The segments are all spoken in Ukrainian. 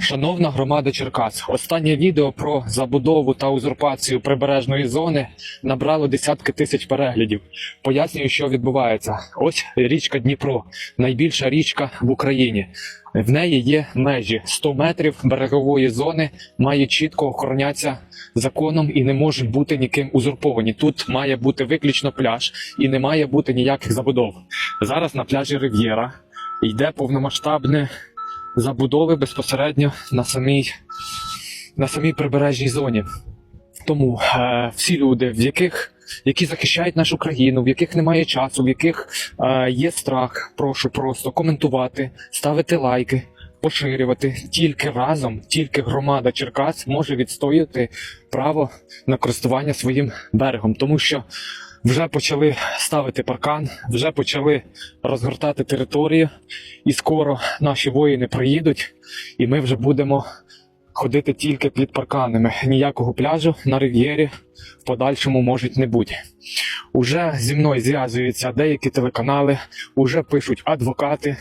Шановна громада Черкас, останнє відео про забудову та узурпацію прибережної зони набрало десятки тисяч переглядів. Пояснюю, що відбувається. Ось річка Дніпро, найбільша річка в Україні. В неї є межі 100 метрів берегової зони, має чітко охоронятися законом і не можуть бути ніким узурповані. Тут має бути виключно пляж і не має бути ніяких забудов. Зараз на пляжі Рив'єра йде повномасштабне забудови безпосередньо на самій, на самій прибережній зоні. Тому е, всі люди, в яких які захищають нашу країну, в яких немає часу, в яких е, є страх, прошу просто коментувати, ставити лайки, поширювати. Тільки разом, тільки громада Черкас може відстояти право на користування своїм берегом, тому що вже почали ставити паркан, вже почали розгортати територію, і скоро наші воїни приїдуть, і ми вже будемо ходити тільки під парканами. Ніякого пляжу на рив'єрі в подальшому можуть не бути. Уже зі мною зв'язуються деякі телеканали, уже пишуть адвокати,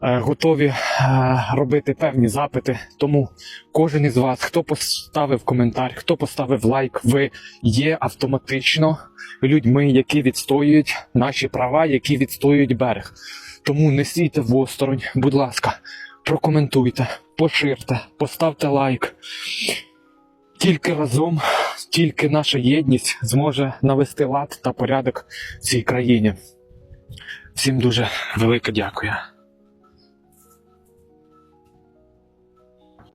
готові е, робити певні запити. Тому кожен із вас, хто поставив коментар, хто поставив лайк, ви є автоматично людьми, які відстоюють наші права, які відстоюють берег. Тому не стійте в осторонь, будь ласка, прокоментуйте, поширте, поставте лайк. Тільки разом, тільки наша єдність зможе навести лад та порядок в цій країні. Всім дуже велике дякую.